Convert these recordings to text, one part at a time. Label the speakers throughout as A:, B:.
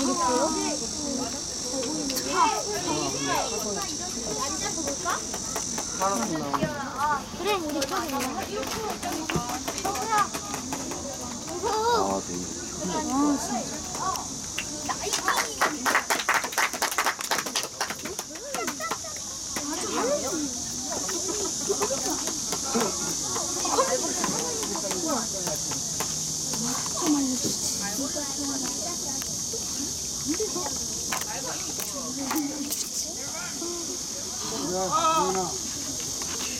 A: 알겠어요? 그래 우리 저기
B: 아, 되게.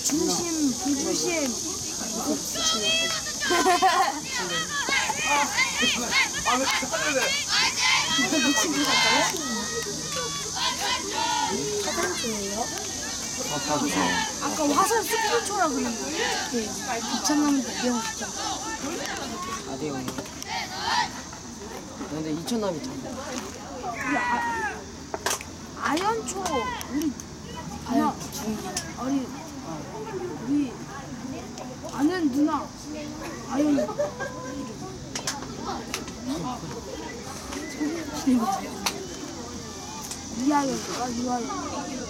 A: 중심 부주심 아까 화산 스포초라 그랬는데 네. 2천 남인데 명 진짜
C: 아래요. 근데 2천 남이 참.
A: 우리 아, 아연초. 우리 누나. 아니 우리 아는 누나. 아연. 이하연인가 이하연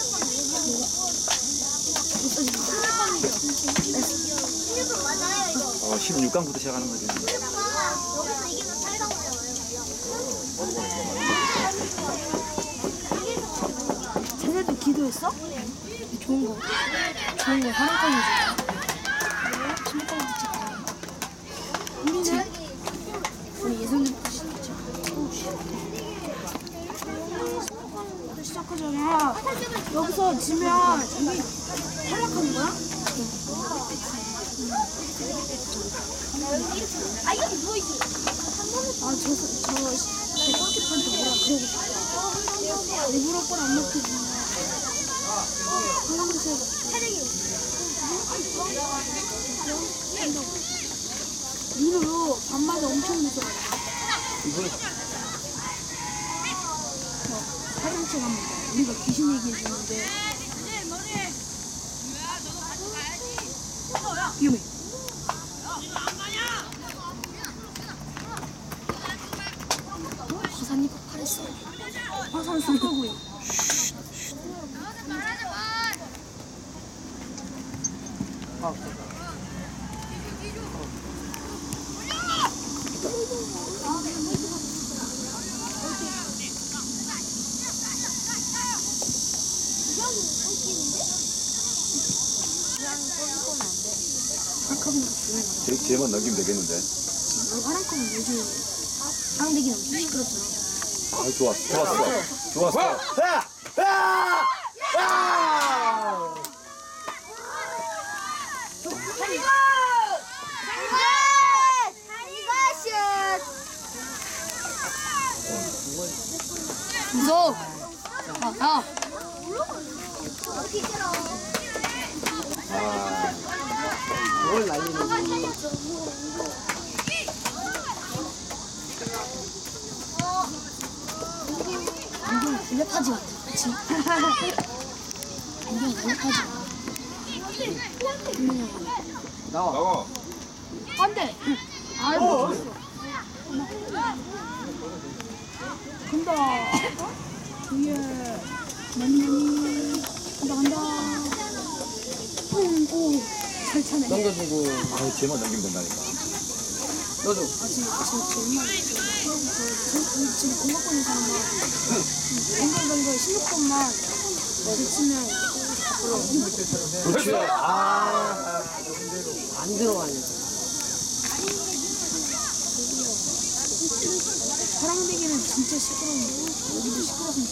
B: 어, 16강부터 시작하는 거지.
D: 여기서 이기면 8강 가잖아요.
A: 쟤네도 기도했어? 좋은 거 좋은 거 시작하잖아 여기서 지면 탈락하는 거야?
D: 아, 이거 누워있지?
A: 아, 저, 저, 저, 골키퍼한테 뭐라 그러고 싶어. 일부러 골안 먹히지. 하나씩 위로 밤마다 엄청 무서워.
C: 이거
A: 화장실 갑니다. 우리가 귀신 얘기해주는데. 위험해. 화산이 폭발했어. 화산 쏟아고요.
C: 아,
A: 화랑컵은 조용히 가.
B: 제, 쟤만 넘기면 되겠는데.
A: 요즘 상대기 너무 시끄럽잖아.
B: 아, 좋았어. 좋았어. 좋았어. 야! 야! 야!
A: 무서워. 아, 야.
B: 아,
C: 그걸 날리는
A: 안경 같아. 그치? 안경 블랙하지.
C: 나와.
B: 나와.
A: 안 돼. 아이고. 간다. 위에 만나니. 간다, 간다. 뿡, 오. 잘 차네.
C: 넘겨주고
B: 아, 쟤만 넘기면 된다니까.
C: 넣어줘.
A: 아, 지금, 지금, 정말. 저, 저, 지금 공각 보는 사람은 뱅글뱅글 16번만 제치면
B: 그렇지. 아,
C: 안 들어가니까.
A: 사랑대기는 진짜 시끄러운데 여기도 좋겠다.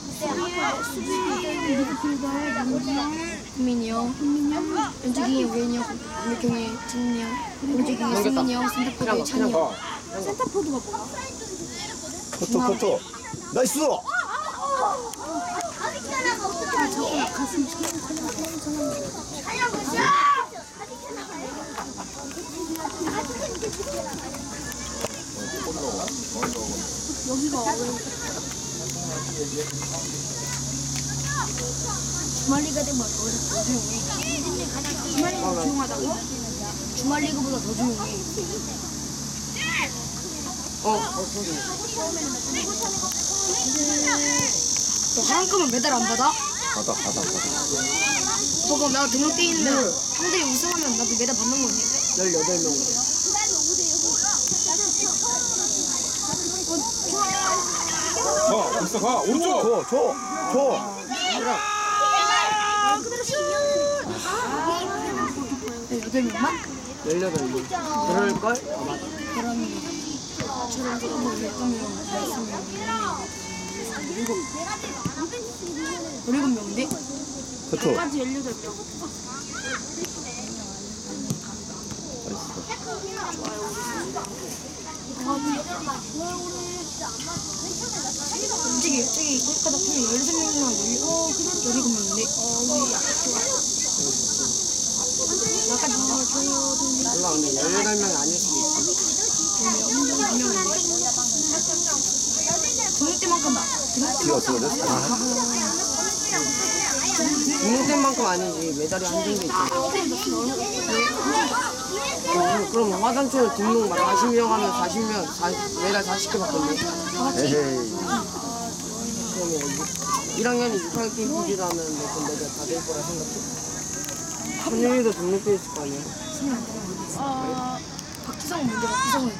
A: 수비에 수비 미드필더에 민지 형,
E: 민이 형,
A: 현민이 형,
E: 왼쪽이 우현이 형, 오른쪽이 진이 형, 오른쪽이
C: 넘겼다.
E: 승민이 형,
C: 그냥
E: 센터포드
C: 거,
E: 찬이
C: 그냥
E: 형.
C: 거.
A: 센터포드가 뭐야?
B: 커터, 커터. 나이스!
A: 여기가 왜
E: 주말리가 되면 더 조용해.
A: 주말이가 조용하다고?
E: 주말리그보다 더 조용해.
C: 어, 어, 저기.
E: 너 하랑급은 메달 안 받아?
B: 받아, 받아, 받아.
E: 저거 내가 등록돼 있는 형들이 우승하면 나도 메달 받는 거지.
C: 18명.
B: 가, 있어, 가. 오른쪽! 줘, 줘, 줘.
E: 여덟 명만?
C: 18명. 그럴걸? 어, 맞아.
E: 저런 다 있으면 일곱 명인데?
B: 커터.
A: 까지 18명
E: 저기 저기 꼴까지 보면 열세 명이나 열일곱 명인데? 나까지 봐.
C: 몰라, 근데 18명이 아닐 수도 있어.
E: 때만큼
B: 됐어. 아,
C: 등록된만큼 아니지. 메달이 한정돼 있잖아. 어, 그럼 화단촌 등록 막 40명 하면 40명, 40, 메달 40개 받던데.
B: 에헤이.
C: 그러면 1학년이 6학년 게임 포지도 하는데 그럼 메달 다될 거라 생각해. 현영이도 등록돼 있을 거 아니야.
E: 아, 박지성 문제 박지성은.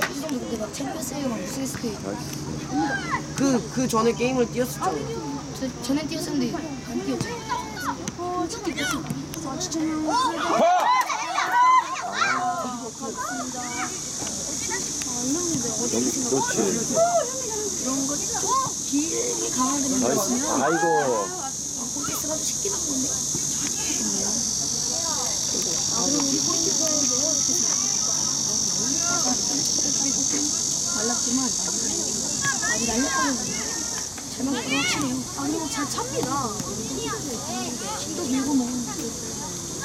E: 박지성도 그때 막 챔피언스 리그 막 우승했을 때
C: 그, 그 전에 게임을 뛰었었잖아.
E: 저, 전에 뛰었었는데 안 뛰었죠.
A: 어 진짜 됐어 아 진짜 형
B: 여기, 그렇지.
A: 이런 거좀 길게 강하게
B: 나이스.
A: 만들었으면
B: 아이고.
E: 콘테스트가 쉽긴 한데.
A: 말랐지만 아직 날렸거든요. 잘 먹는 건 확실해요. 아 그리고 잘 찹니다. 힘도 밀고 먹는데.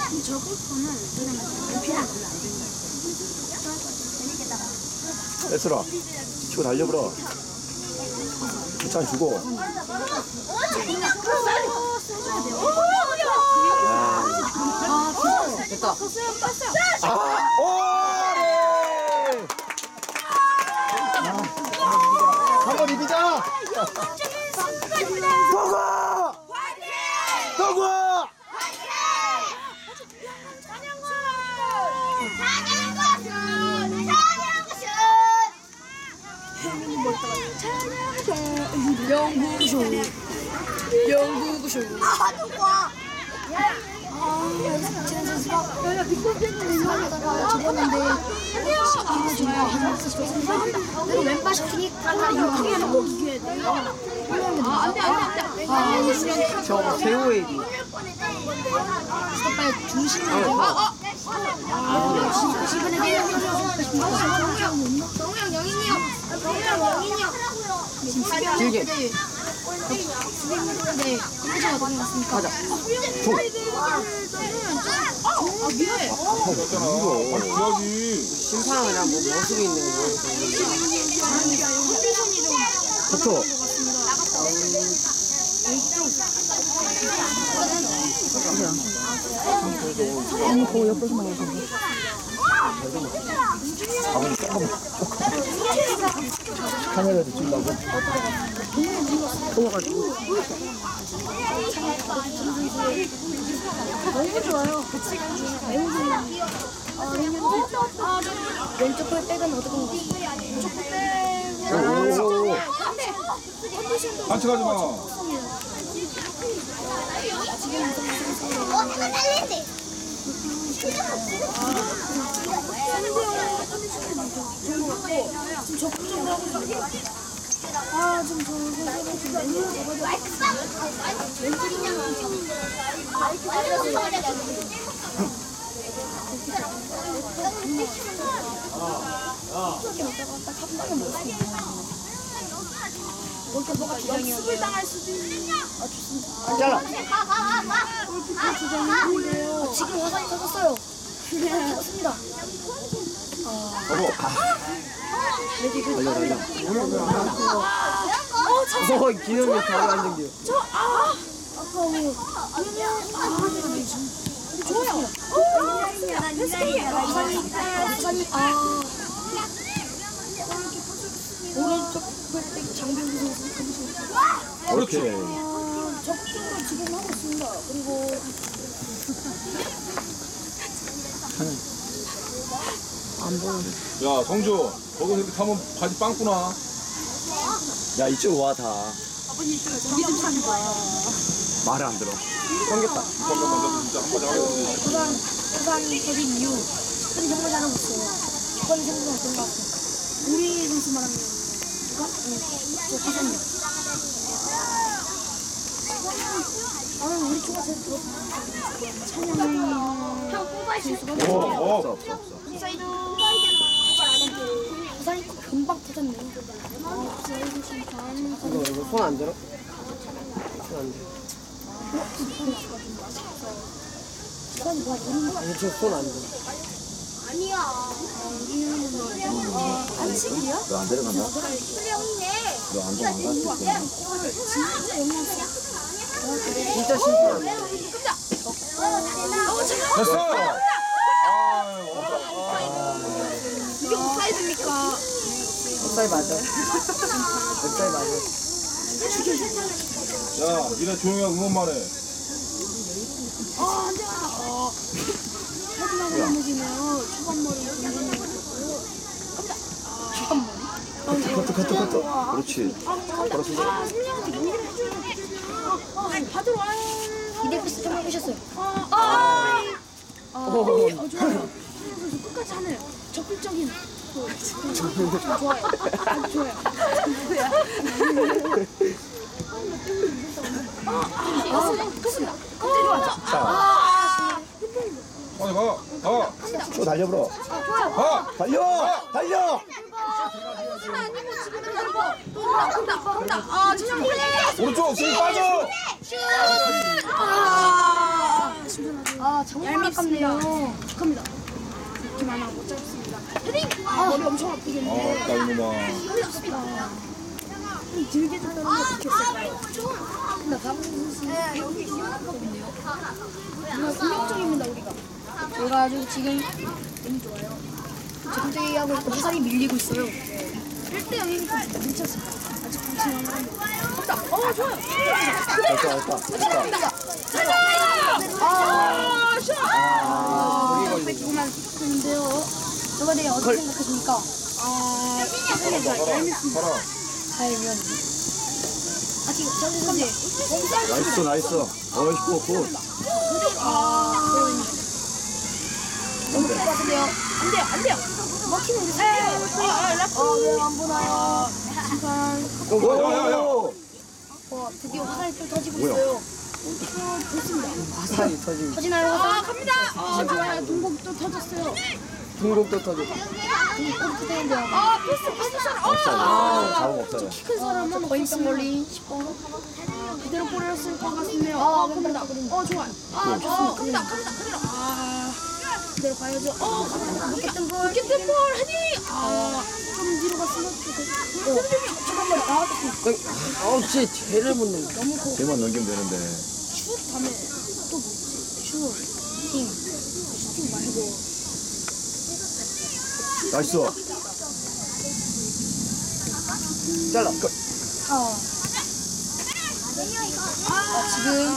A: 근데 저 골프는 왜냐면 피가 별로 안 된다.
B: 뺏으라. 치고 달려버려. 주찬 주고.
C: 됐다.
B: 아, 오래! 한번 이기자! 도구!
E: 영구쇼. 영구쇼. 지난 선수가
A: 야 빅볼펜을 이용하다가 접었는데. 하면서 좋습니다. 내가 왼발 시키니까 이렇게 거 이겨야 돼. 아 안돼 안돼 안돼.
C: 아저 세호 얘기.
E: 빨리 중심을
A: 아, 시간에
D: 정우영 영인이요. 영인이요.
C: 길게.
E: 네. 네. 컴퓨터가 너무 맞습니까?
C: 가자.
B: 이거.
C: 심판은 그냥 뭐 머슴이 있는 거.
B: 아버님 조금, 조금. 카메라도 찍려고?
A: 너무 좋아요. 매우 좋아요.
E: 왼쪽 볼 백은 어떤 거?
B: 오.
A: 컨디션도
B: 반칙하지 마.
D: 어디가 달리지?
A: 지금 적극적으로 하고 있어요. 아, 멘트를 잡아줘. 이렇게 뭐가 역습을 당할 수도 있는. 아, 좋습니다.
C: 잘라.
A: 골키퍼 주장인데요.
E: 아, 지금 화살이 터졌어요. 터졌습니다.
C: 어, 기념이 바로 안정돼요.
A: 아까워. 왜냐면, 아, 네, 좋아요.
E: 아. 오른쪽 백 장병기 선수.
B: 그렇지.
A: 어, 적극적으로 지금 하고 있습니다. 그리고
B: 야, 성주. 거기서 이렇게 타면 바지 빵꾸나.
F: 야 이쪽 와 다.
A: 믿음 산다.
F: 말을 안 들어.
C: 넘겼다.
B: 이거 먼저 진짜 한 번에 하겠지.
E: 부상, 부상이 터진 이후 스프이 정말 잘하고 있어요. 조건이 생각보다 어떤 것 같아요.
A: 우리 선수 말하는
E: 누가? 응, 저 화살이요.
A: 아, 우리 초가 제일 좋아. 찬양이
B: 어, 어.
F: 없어 없어 없어.
E: 금방 터졌네요.
C: 이거, 이거 손 안 들어? 손 안 들어. 아니, 저손 안 들어.
F: 너 안 데려간다? 너안 갔을
C: 진짜 들어.
B: 됐어.
A: 이게 옵사이드입니까?
C: 웹사이 맞아. 웹사이 맞아.
B: 야, 니네 조용히 하고 응원만 해.
A: 아. 아.
F: 커트 커트 커트. 그렇지.
A: 아, 아, 승리한테 연기를 해줘야 돼. 아, 아, 받으러 와요.
E: 이데피스 좀 해보셨어요.
A: 아, 아, 아, 어, 좋아요. 선수 끝까지 하네요. 적극적인. 그, 그. 아, 아. 아,
F: 달려버려.
B: 가.
F: 달려. 달려.
A: 아,
B: 오른쪽 스윙 빠져.
A: 아,
E: 아, 정말 아깝네요.
A: 축하합니다. 이렇게 많아 못 잡습니다. 헤딩! 아, 머리 엄청 아프겠는데.
B: 아, 나 이놈아.
A: 힘들었습니다. 좀 들게 됐다는 게 좋겠어요.
E: 나 가본 선수.
A: 정말 긍정적입니다, 우리가.
E: 저희가 아주 지금 너무 좋아요. 적대하고 있고 화살이 밀리고 있어요.
A: 1대 0이니까 괜찮습니다. 아직 방심하는 건 없다. 어, 좋아요.
F: 됐다 됐다. 됐다.
A: 아, 샷!
C: 아,
A: 뺏기고만 했는데요.
E: 저번에 어떻게 생각하십니까?
A: 아, 얄밉습니다.
E: 알면 아직
F: 나이스 나이스. 어이 굿 굿.
A: 아,
E: 너무 큰것 같은데요.
A: 안 돼요, 안 돼요. 막히면 이제 아, 아, 라프. 아, 왜안 보나요? 심판.
F: 오.
E: 어, 드디어 화살이 또 터지고? 있어요.
A: 어.
C: 화살이 터지고.
E: 터지나요
A: 아? 갑니다. 아, 좋아요. 동공도 터졌어요.
C: 중국도 터지고.
E: 되는데요?
A: 아, 패스, 패스, 샷.
F: 없어요.
A: 아,
F: 자국 없어요.
A: 큰 사람은
E: 거인병 걸린 10번.
A: 그대로 보냈을 것 같네요. 아, 갑니다. 어, 좋아요. 아, 좋습니다. 갑니다, 갑니다, 그대로. 아, 그대로 가야죠. 어.
E: 로켓등 볼.
A: 로켓볼 헤딩. 아, 좀 뒤로 갔으면 좋겠어요.
E: 잠깐만 나와줬습니다.
C: 아우, 씨, 쟤를 못 넣는.
A: 너무 고.
F: 걔만 넘기면 되는데.
A: 슛 다음에 또 뭐지? 슛.
E: 팀.
A: 슈팅 말고.
F: 나이스.
C: 잘라.
E: 아. 아, 지금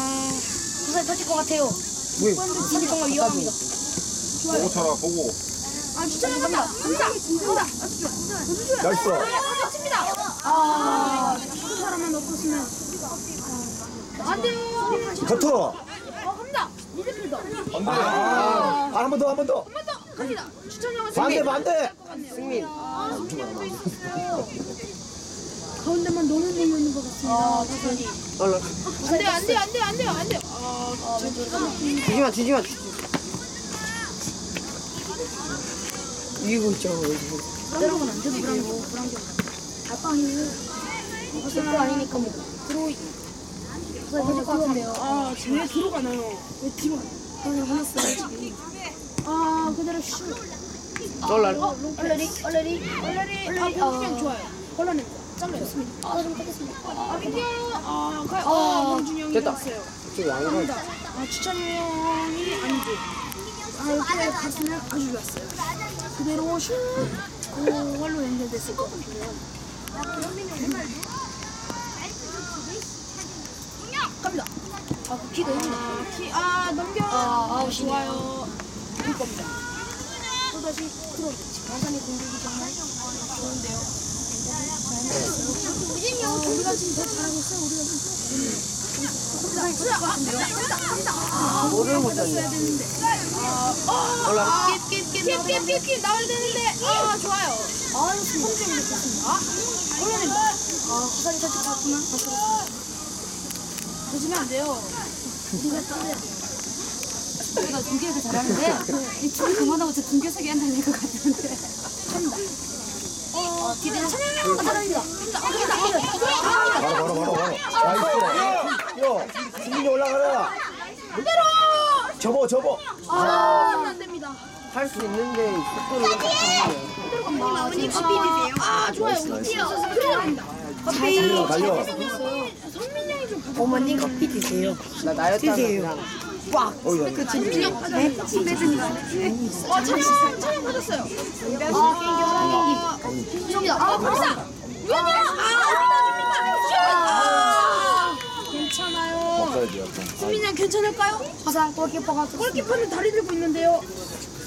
E: 화살이 터질 것 같아요.
C: 왜?
E: 화살이 정말 위험합니다.
B: 보고 차라, 보고.
A: 아, 주차장 갑니다. 갑니다. 갑니다. 아주 좋아. 아주 좋아.
F: 나이스.
A: 터졌습니다. 아, 두 사람 하나만 넣고 쓰면 안 돼요.
G: 커터.
A: 어 갑니다. 미드필더.
B: 안돼
G: 아, 한 번 더, 한 번 더.
A: 한 번 더 갑니다. 추천형은
G: 반대, 반대.
C: 승민.
A: 가운데만 너무 있는 것 같습니다.
E: 아.
C: 얼른.
A: 안돼 안돼 안돼 안돼 안돼. 아
C: 주지마, 주지마. 이기고 있죠. 이기고.
A: 때려면 안 돼도 불안경 불안경. 아빠는
E: 제거 아니니까 뭐. 들어오이. 그래서 될것 같은데요.
A: 아 쟤네 들어가 나요? 왜 뒤로? 저는 화났어요 지금. 아 그대로 슛.
C: 얼른.
E: 얼레리, 얼레리.
A: 얼레리 아 공격력 좋아요. 잘라요. 좋습니다.
E: 아, 좀 뺏겠습니다.
A: 아 민규 아 가요. 아 명준이 형이
C: 됐다. 양가.
A: 갑니다. 아 추천이 형이 아니지. 아 이렇게 갔으면 아주 좋았어요. 그대로 슛 그걸로 연결됐을 것 같고요. 갑니다.
E: 아, 그 키도 있네.
A: 아, 키, 아 넘겨.
E: 아, 아웃이네.
A: 좋아요. 이 겁니다. 또 다시 들어오겠지.
E: 완전히 공격이 정말 좋은데요.
A: 아, 우리가 지금 더 잘하고 있어요. 우리가 지금.
C: 뭐를 못 잡냐. 얼른.
A: 삐삐삐삐 나와야 되는데. 아 좋아요.
E: 아, 이거 성적이 좋습니다.
A: 올려냅니다.
E: 아, 구산이 살짝 갔구나.
A: 보시면 안 돼요.
F: 우리가 중계에서 잘하는데 이춤 그만하고 저 중계 세계 한다될것 같은데.
E: 어, 기대는 찬양이 사랑입니다.
G: 바로, 바로, 바로, 바로. 나이스. 요, 승민이 올라가라. 접어, 접어.
A: 아, 안 됩니다.
C: 할수 있는데 속도를 좀
D: 어머님 커피 드세요.
A: 아, 좋아요. 들어갑니다.
G: 달려, 달려.
D: 어머님 커피 드세요.
C: 나 나였다
A: 성민 형 가져갑니다. 어, 찬양, 찬양 가졌어요.
E: 아, 경기, 경기. 경기다. 아,
A: 감사. 왜냐? 아, 슛! 아, 괜찮아요.
G: 없어야지, 약간.
A: 수민 형 괜찮을까요?
E: 화상 골키퍼가 좀
A: 골키퍼는 다리 들고 있는데요.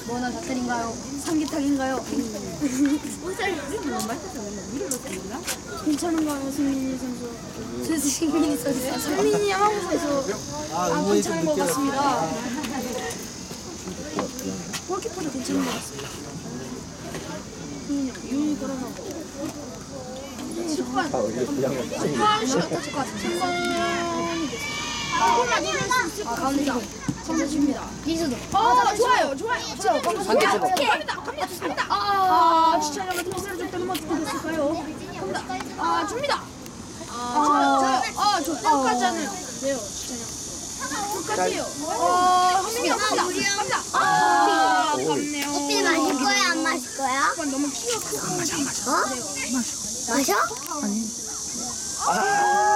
E: 뭐나 작살인가요?
A: 삼계탕인가요? 괜찮은가요, 승민이 선수?
E: 최승민이 선수.
A: 승민이 한국에서 아, 괜찮은 것 같습니다. 골키퍼도 괜찮은 것 같습니다. 승민이 형, 유인이 돌아가고. 10번.
G: 아, 이게 그냥 막.
A: 아, 슛! 10번이 됐습니다.
E: 아, 가운데 좀.
A: 선수입니다.
E: 이수도.
A: 어, 좋아요, 좋아요.
E: 좋아요.
C: 상계 제거.
A: 갑니다, 갑니다, 갑니다. 아, 추천형을 통째로 줬다는 건 어떻게 됐을까요? 갑니다. 아, 줍니다. 아, 좋아요. 아, 저 끝까지 하는. 네요, 추천형. 끝까지요. 어, 합니다, 갑니다. 갑니다. 아, 아깝네요.
D: 커피 마실 거야 안 마실 거야?
A: 너무 키가 크고.
D: 어? 마셔? 아니. 아빠 커피 마셔.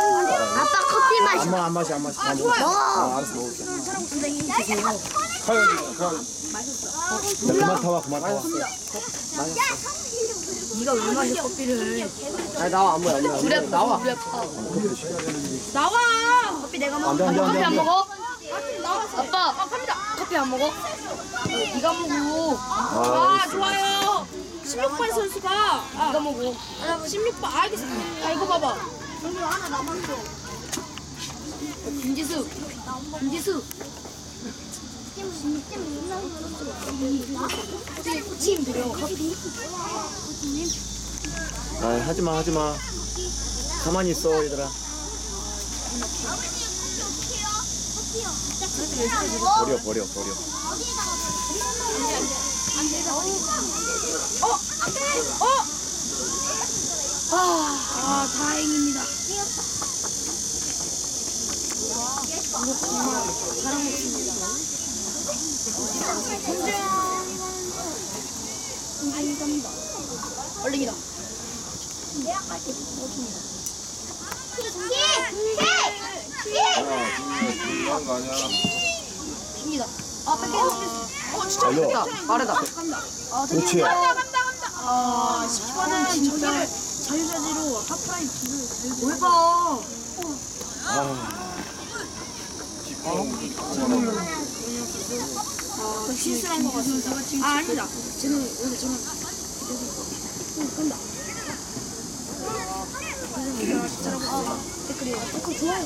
G: 안 마, 안 마시, 안 마시. 아,
A: 좋아요.
G: 아, 알았어, 먹을게.
B: 가야지 가
G: 야, 그만 타와, 그만 타와.
E: 네가 왜 마셔 커피를?
C: 아 나와 안 보여 안 보여. 안. 나와.
A: 나와.
E: 커피 내가
G: 안
E: 먹어.
G: 돼, 안 돼, 안 돼,
E: 커피
G: 안
E: 안
G: 돼.
E: 먹어? 아빠
A: 아, 갑니다.
E: 커피 안 먹어? 네가 먹어.
A: 아, 좋아요. 16번 선수가. 아,
E: 네가 먹어.
A: 16번. 알겠습니다. 아, 이거 봐봐.
E: 김지수. 김지수.
A: 팀 드려.
G: 아, 하지 마, 하지 마. 가만히 있어, 얘들아. 버려, 버려, 버려.
A: 어? 아, 아 다행입니다. 이거 정말.
B: 중요한 거 아니야
E: 깁니다. 아 뺏겨.
A: 어, 진짜
G: 달려.
C: 됐다. 빠르다.
E: 아
G: 그렇지.
A: 간다, 간다, 간다. 아, 10번은 저기를 자유자재로 하프라인 뒤를 달고.
E: 왜 봐?
A: 아, 실수한 것 같습니다. 아, 아니다. 쟤는 여기 저는 여기 응, 간다. 댓글이요. 댓글 좋아요.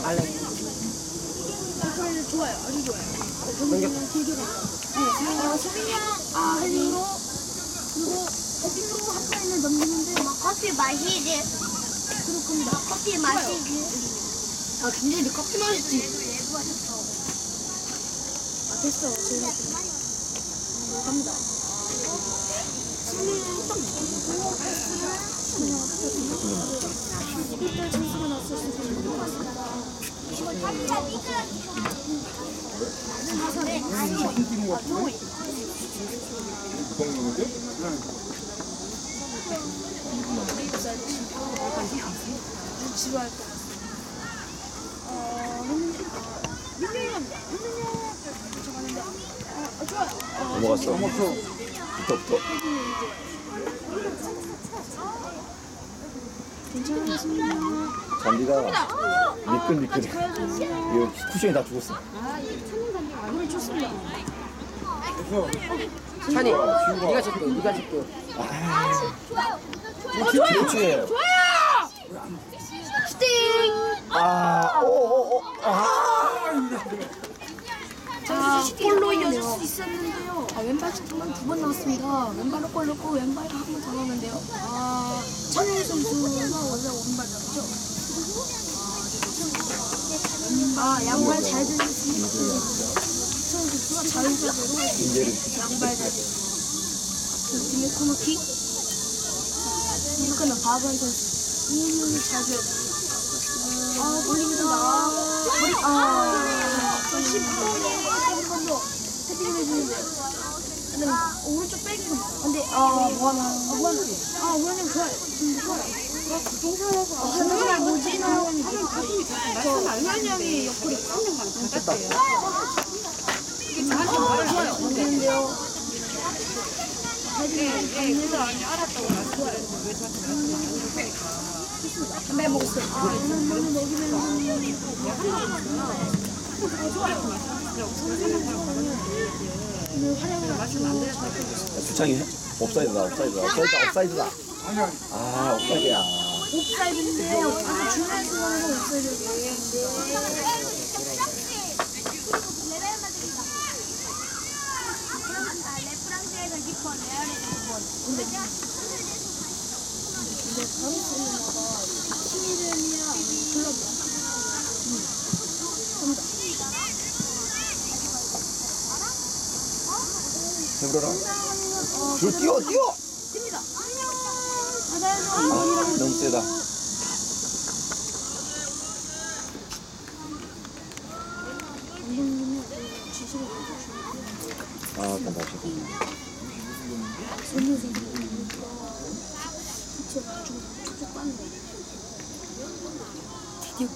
A: 댓글 좋아요. 아주 좋아요.
C: 넘겼다.
A: 길게 가요. 네. 어, 수빈이 형, 아, 헤딩으로, 그리고 헤딩으로 한 번에는 넘기는데, 막,
D: 커피 마시지.
A: 그렇습니다.
D: 커피 마시지.
A: 아, 김재일이 커피 마셨지? 아, 됐어. 어, 갑니다. 이때 났을 있는 것 같습니다. 하선에 아, 조이.
B: 구성님인데?
A: 지루할 것 같습니다. 어, 민민이 갑니다. 민민이 형. 저가는데 어, 좋아요. 어,
G: 넘어갔어. 넘어갔어. 붙어, 붙어.
A: 괜찮습니다.
G: 잔디가 미끈미끈. 이거 쿠션이 다 죽었어.
A: 노래 좋습니다.
C: 찬이, 네가 제껴, 네가 제껴.
G: 그렇지. 아, 오, 오, 오. 아.
A: 자, 골로 이어질 수 있었는데요. 아, 왼발 슈팅만 두 번 나왔습니다. 왼발로 골 넣고 왼발로 한번 잡았는데요. 아, 찬영희 선수가 원래 오른발 잡죠. 아, 양발 잘 들렸습니다. 찬영 선수가 자유자재로 양발 자재. 그 뒤에 코너킥. 이거는 박은 선수. 잘 줘야 돼. 아, 올립니다. 머리, 아, 10분에 한번 더 헤딩을 해주는데. 근데 오른쪽 빼기가 근데, 아, 뭐하나. 아, 뭐하나. 아, 뭐하냐, 좋아요. 음, 좋아요. 아, 정말 뭐지? 저, 유한 형이 옆구리 아, 좋아요. 모르는데요. 담배 먹었어요. 아, 이런 거는 먹이면 아주 잘 하고 있어요.
G: 주창이 옵사이드다, 옵사이드다, 옵사이드다, 옵사이드다. 아, 옵사이드야.
A: 옵사이드인데요. 아주 중요한 순간에서 옵사이드를 근데 바르셀로나가 팀 이름이야 클럽이
G: 해보라. 줄 뛰어, 뛰어.
A: 뜁니다. 바다에서
G: 아, 너무 세다. 아, 잠깐 다시.
A: 좀 쭉쭉 드디어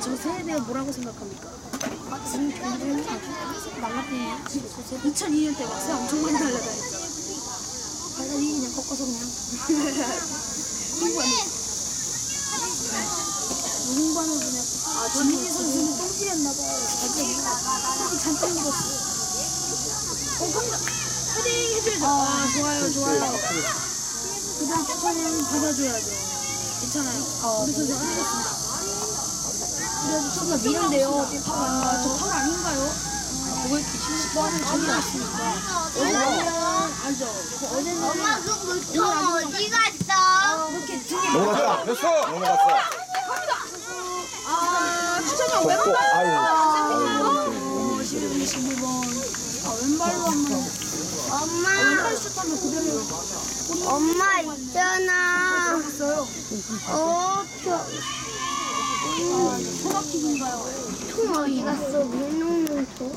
A: 저 세에 대해 뭐라고 생각합니까? 아, 지금 경기는 아주 망가뜨리네요 2002년 때 와서 엄청 많이 달려다녔죠 달달이 그냥 꺾어서 그냥 홍보하는 홍보하는 그냥 아 전민희 선수는 똥질했나봐요 갑자기 똥이 잔뜩 묻었어요 어, 갑니다. 헤딩 해줘야죠. 아, 좋아요, 좋아요. 그 다음 추천은 받아줘야죠. 괜찮아요. 우리 선수 하겠습니다. 그래도 저기가 미는데요. 아, 저팔 아닌가요? 10번을 저기 왔습니까? 어제는, 알죠? 그 어제는
D: 엄마 그 물통 어디 갔어?
A: 이렇게 등에.
G: 넘어갔다.
B: 됐어!
G: 넘어갔어.
A: 아, 왼발.
G: 아유.
A: 아,
G: 아유,
A: 11, 15번. 아, 왼발로 한 번.
D: 엄마,
A: 왼발 슛하면 그대로.
D: 엄마 있잖아.
A: 들어갔
D: 통 어디 갔어? 왜 놓는 통?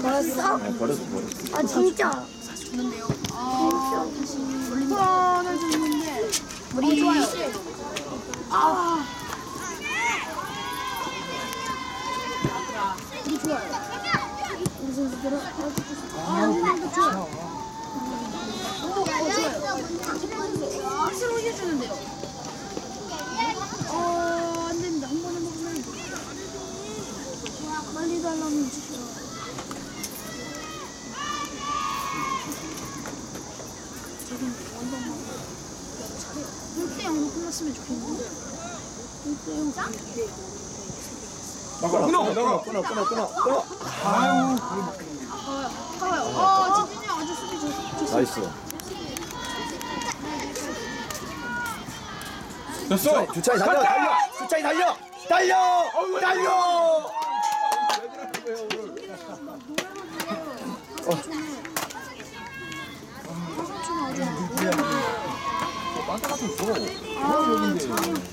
D: 버렸어?
G: 아, 버렸어, 버렸어.
D: 아, 진짜.
A: 주는데요. 아, 다시 돌아를 줬는데 머리 좋아요. 아, 우리 좋아요. 우리 아주 좋습니다. 아, 우리도 좋아요. 오, 어, 좋아요. 박수로 이겨주는데요. 어, 안 됩니다. 한 번에 먹으면 안 돼요. 빨리 달라면 주시오. 저긴 완전 막 잘해요. 끝났으면 좋겠는데.
B: 나가 끊어! 나가
G: 끊어! 끊어! 끊어! 끊어!
B: 아유
A: 아까워요. 아, 진준이 형 아주 수비 좋- 좋-
G: 나이스.
B: 됐어!
G: 주차이 달려 달려! 주차이 달려! 달려! 달려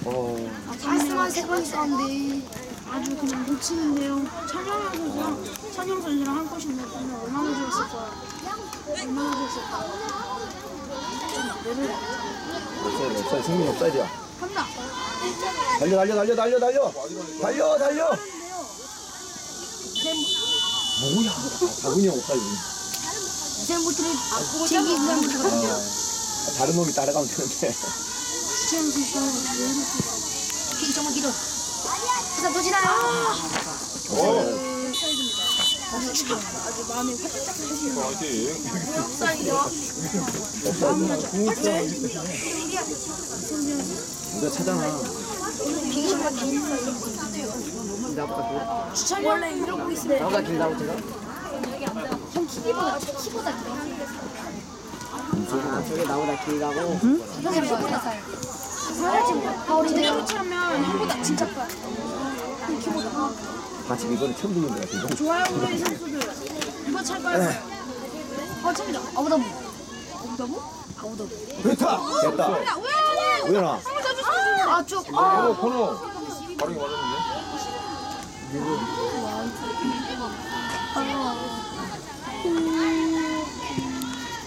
G: 어
E: 말씀한 세번 있었는데
A: 아주 그냥 놓치는데요. 찬영 선수랑 찬영 선수랑 한 골씩 넣으면 얼마나 좋았을까. 얼마나 좋았을까.
G: 옵사이드 옵사이드 승민 옵사이드야
A: 한다.
G: 달려 달려 달려 달려 달려 달려 달려 뭐야? 다근이 형 옵사이드
E: 이제부터는 제기 이제부터
G: 아, 다른 놈이 따라가면 되는데.
A: 왜 이렇게
E: 킥이 정말 길어 부산 도지나요.
A: 아주 마음이 활짝 펴지는
B: 파이팅
G: 우리가 차잖아
E: 정말
C: 길길 나보다 길다고 제가?
E: 형 키보다 키보다
C: 아 저게 나보다 길다고?
E: 거 파울이
A: 제대로 차면 형보다 진짜 빨라.
G: 같이 이거는 처음 듣는 거야
A: 좋아요 우리 선수들. 이거 찰까요? 어 참이다.
E: 아무도
G: 됐다 됐다 우연아
E: 아쭉
B: 코너 코너 바로 맞았는데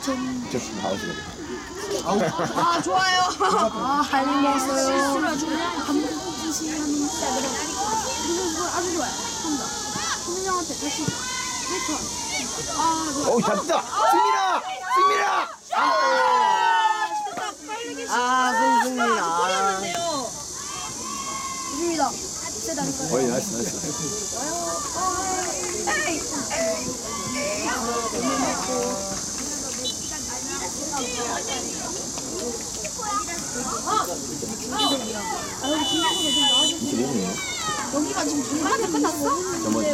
G: 저 나오시거든
A: 아 좋아요.
E: 아 할일 먹었어요
A: 아주 그냥 반복듯이 하는 스타일이라. 그리고 그거 아주 좋아요. 한다. 소민 형한테 다시 1턴. 아 좋아.
G: 어우 잘했다 승민아 승민아
A: 아 진짜 빨리 계시.
C: 아 승승이 아
E: 입니다 세다니까
G: 어이 나이스 나이스
A: 아 여기 김민호 좀 나와주세요.
G: 25분이네
A: 여기가 지금 중간에 끝났어?
G: 저번